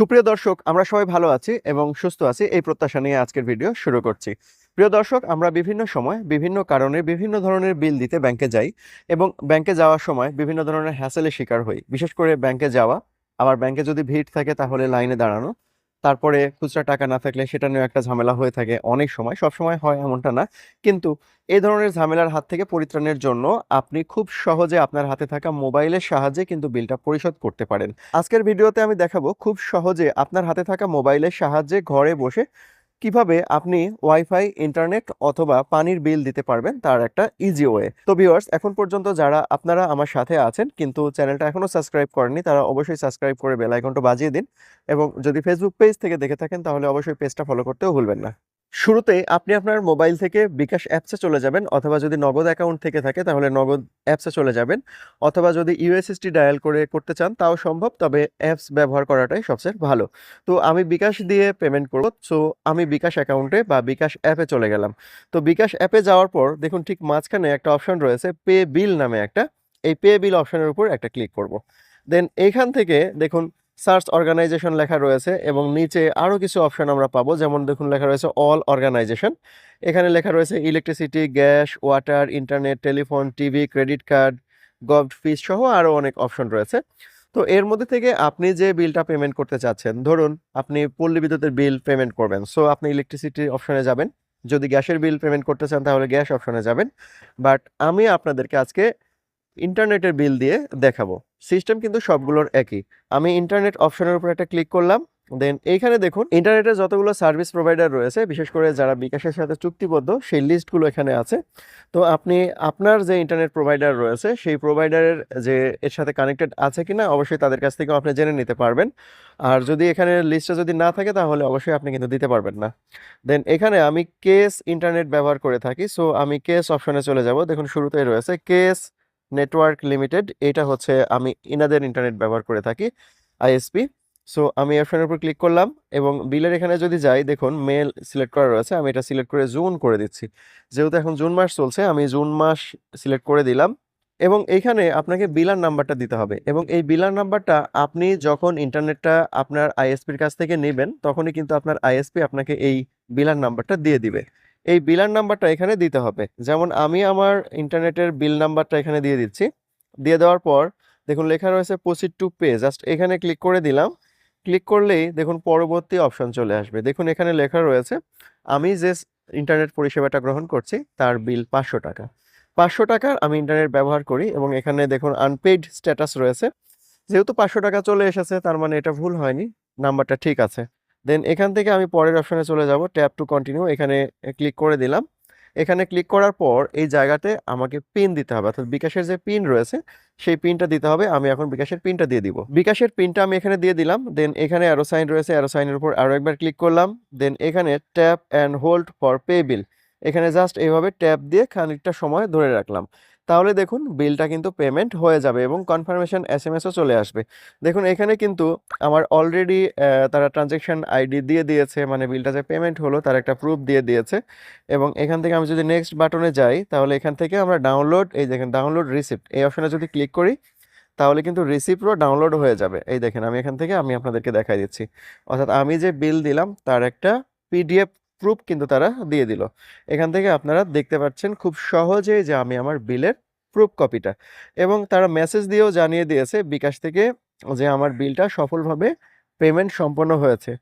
সুপ্রিয় দর্শক, আমরা সবাই ভালো আছি এবং সুস্থ আছি। এই প্রত্যাশা নিয়ে আজকের ভিডিও শুরু করছি। প্রিয় দর্শক, আমরা বিভিন্ন সময় বিভিন্ন কারণে বিভিন্ন ধরনের বিল দিতে ব্যাংকে যাই এবং ব্যাংকে যাওয়ার সময় বিভিন্ন ধরনের হ্যাসেলের শিকার হই। বিশেষ করে ব্যাংকে যাওয়া, আবার ব্যাংকে যদি ভিড় থাকে তাহলে লাইনে দাঁড়ানো তারপরে খুচরা টাকা না থাকলে সেটা নিয়েও একটা ঝামেলা হয়ে থাকে অনেক সময়, সব সময় হয় এমনটা না। কিন্তু এই ধরনের ঝামেলার হাত থেকে পরিত্রাণের জন্য আপনি খুব সহজে আপনার হাতে থাকা মোবাইলের সাহায্যে কিন্তু বিলটা পরিশোধ করতে পারেন। আজকের ভিডিওতে আমি দেখাবো খুব সহজে আপনার হাতে থাকা মোবাইলের সাহায্যে ঘরে বসে কীভাবে আপনি ওয়াইফাই ইন্টারনেট অথবা পানির বিল দিতে পারবেন তার একটা ইজি ওয়ে তো ভিউয়ার্স এখন পর্যন্ত যারা আপনারা আমার সাথে আছেন, কিন্তু চ্যানেলটা এখনও সাবস্ক্রাইব করেননি, তারা অবশ্যই সাবস্ক্রাইব করে বেল আইকনটা বাজিয়ে দিন এবং যদি ফেসবুক পেজ থেকে দেখে থাকেন, তাহলে অবশ্যই পেজটা ফলো করতেও ভুলবেন না। শুরুতে আপনি আপনার মোবাইল থেকে বিকাশ অ্যাপসে চলে যাবেন, অথবা যদি নগদ অ্যাকাউন্ট থেকে থাকে, তাহলে নগদ অ্যাপসে চলে যাবেন। অথবা যদি ইউএসএসটি ডায়াল করে করতে চান, তাও সম্ভব, তবে অ্যাপস ব্যবহার করাটাই সবচেয়ে ভালো। তো আমি বিকাশ দিয়ে পেমেন্ট করব, সো আমি বিকাশ অ্যাকাউন্টে বা বিকাশ অ্যাপে চলে গেলাম। তো বিকাশ অ্যাপে যাওয়ার পর দেখুন ঠিক মাঝখানে একটা অপশন রয়েছে, পে বিল নামে একটা। এই পে বিল অপশনের উপর একটা ক্লিক করব। দেন এইখান থেকে দেখুন সার্চ অর্গানাইজেশন লেখা রয়েছে এবং নিচে আরও কিছু অপশন আমরা পাবো। যেমন দেখুন, লেখা রয়েছে অল অর্গানাইজেশন। এখানে লেখা রয়েছে electricity, gas, water, internet, telephone, TV, credit card, govt fees সহ আরও অনেক অপশন রয়েছে। তো এর মধ্যে থেকে আপনি যে বিলটা পেমেন্ট করতে চাচ্ছেন, ধরুন আপনি পল্লী বিদ্যুতের বিল পেমেন্ট করবেন। সো আপনি ইলেকট্রিসিটি অপশনে যাবেন। যদি গ্যাসের বিল পেমেন্ট করতে চান, তাহলে গ্যাস অপশনে যাবেন। বাট আমি আপনাদেরকে আজকে ইন্টারনেটের বিল দিয়ে দেখাবো। সিস্টেম কিন্তু সবগুলোর একই। আমি ইন্টারনেট অপশনের উপর একটা ক্লিক করলাম দেন এইখানে দেখুন ইন্টারনেটের যতগুলো সার্ভিস প্রোভাইডার রয়েছে, বিশেষ করে যারা বিকাশের সাথে চুক্তিবদ্ধ, সেই লিস্টগুলো এখানে আছে। তো আপনি, আপনার যে ইন্টারনেট প্রোভাইডার রয়েছে, সেই প্রোভাইডারের যে এর সাথে কানেক্টেড আছে কিনা, অবশ্যই তাদের কাছ থেকেও আপনি জেনে নিতে পারবেন। আর যদি এখানে লিস্টে যদি না থাকে, তাহলে অবশ্যই আপনি কিন্তু দিতে পারবেন না। দেন এখানে আমি কেস ইন্টারনেট ব্যবহার করে থাকি সো আমি কেস অপশনে চলে যাব। দেখুন, শুরুতেই রয়েছে কেস নেটওয়ার্ক লিমিটেড এটা হচ্ছে আমি ইনাদের ইন্টারনেট ব্যবহার করে থাকি আইএসপি সো আমি অপশনের উপর ক্লিক করলাম এবং বিলের এখানে যদি যাই, দেখুন মেল সিলেক্ট করা রয়েছে, আমি এটা সিলেক্ট করে জুন করে দিচ্ছি। যেহেতু এখন জুন মাস চলছে, আমি জুন মাস সিলেক্ট করে দিলাম এবং এইখানে আপনাকে বিলার নাম্বারটা দিতে হবে এবং এই বিলার নাম্বারটা আপনি যখন ইন্টারনেটটা আপনার আইএসপির কাছ থেকে নেবেন, তখনই কিন্তু আপনার আইএসপি আপনাকে এই বিলার নাম্বারটা দিয়ে দিবে। এই বিলার নাম্বারটা এখানে দিতে হবে। যেমন আমি আমার ইন্টারনেটের বিল নাম্বারটা এখানে দিয়ে দিচ্ছি। দিয়ে দেওয়ার পর দেখুন লেখা রয়েছে প্রসিড টু পে জাস্ট এখানে ক্লিক করে দিলাম। ক্লিক করলেই দেখুন পরবর্তী অপশন চলে আসবে। দেখুন এখানে লেখা রয়েছে, আমি যে ইন্টারনেট পরিষেবাটা গ্রহণ করছি, তার বিল পাঁচশো টাকা। পাঁচশো টাকার আমি ইন্টারনেট ব্যবহার করি এবং এখানে দেখুন আনপেইড স্ট্যাটাস রয়েছে। যেহেতু পাঁচশো টাকা চলে এসেছে, তার মানে এটা ভুল হয়নি। নাম্বারটা ঠিক আছে। দেন এখান থেকে আমি পরের অপশানে চলে যাব ট্যাপ টু কন্টিনিউ এখানে ক্লিক করে দিলাম। এখানে ক্লিক করার পর এই জায়গাতে আমাকে পিন দিতে হবে, অর্থাৎ বিকাশের যে পিন রয়েছে, সেই পিনটা দিতে হবে, আমি এখন বিকাশের পিনটা দিয়ে দিব। বিকাশের পিনটা আমি এখানে দিয়ে দিলাম দেন এখানে অ্যারো সাইন রয়েছে অ্যারো সাইনের উপর আরও একবার ক্লিক করলাম দেন এখানে tap and hold for pay bill এখানে জাস্ট এইভাবে ট্যাপ দিয়ে খানিকটা সময় ধরে রাখলাম। তাহলে দেখুন বিলটা কিন্তু পেমেন্ট হয়ে যাবে এবং কনফার্মেশন এস এম এসও চলে আসবে। দেখুন এখানে কিন্তু আমার অলরেডি তারা ট্রানজ্যাকশন আইডি দিয়ে দিয়েছে মানে বিলটা যে পেমেন্ট হলো তার একটা প্রুফ দিয়ে দিয়েছে এবং এখান থেকে আমি যদি নেক্সট বাটনে যাই, তাহলে এখান থেকে আমরা ডাউনলোড এই দেখেন ডাউনলোড রিসিপ্ট এই অপশনে যদি ক্লিক করি, তাহলে কিন্তু রিসিপ্টও ডাউনলোড হয়ে যাবে। এই দেখেন আমি এখান থেকে আমি আপনাদেরকে দেখাই দিচ্ছি। অর্থাৎ আমি যে বিল দিলাম, তার একটা পিডিএফ প্রুফ কিন্তু তারা দিয়ে দিল। এখান থেকে আপনারা দেখতে পাচ্ছেন খুব সহজেই যে আমি আমার বিলের প্রুফ কপিটা এবং তারা মেসেজ দিয়েও জানিয়ে দিয়েছে বিকাশ থেকে যে আমার বিলটা সফলভাবে পেমেন্ট সম্পন্ন হয়েছে।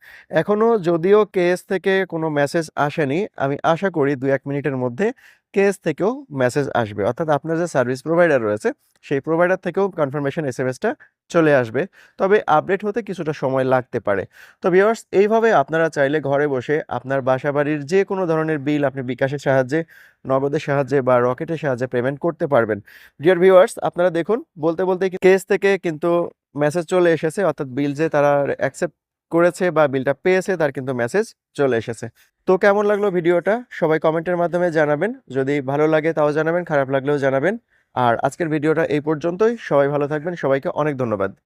এখনও যদিও কেস থেকে কোনো মেসেজ আসেনি, আমি আশা করি দু এক মিনিটের মধ্যে কেস থেকেও মেসেজ আসবে। অর্থাৎ আপনার যে সার্ভিস প্রোভাইডার রয়েছে, সেই প্রোভাইডার থেকেও কনফার্মেশন এস এম এসটা চলে আসবে। তবে আপডেট হতে কিছুটা সময় লাগতে পারে। তো ভিওয়ার্স এইভাবে আপনারা চাইলে ঘরে বসে আপনার বাসা বাড়ির যে কোনো ধরনের বিল আপনি বিকাশের সাহায্যে, নগদের সাহায্যে বা রকেটের সাহায্যে পেমেন্ট করতে পারবেন। ডিয়ার ভিউয়ার্স আপনারা দেখুন, বলতে বলতে কেস থেকে কিন্তু মেসেজ চলে এসেছে, অর্থাৎ বিল যে তারা অ্যাকসেপ্ট করেছে বা বিলটা পেয়েছে, তার কিন্তু মেসেজ চলে এসেছে। তো কেমন লাগল ভিডিওটা সবাই কমেন্টের মাধ্যমে জানাবেন। যদি ভালো লাগে তাও জানাবেন, খারাপ লাগলেও জানাবেন। আর আজকের ভিডিওটা এই পর্যন্তই। সবাই ভালো থাকবেন। সবাইকে অনেক ধন্যবাদ।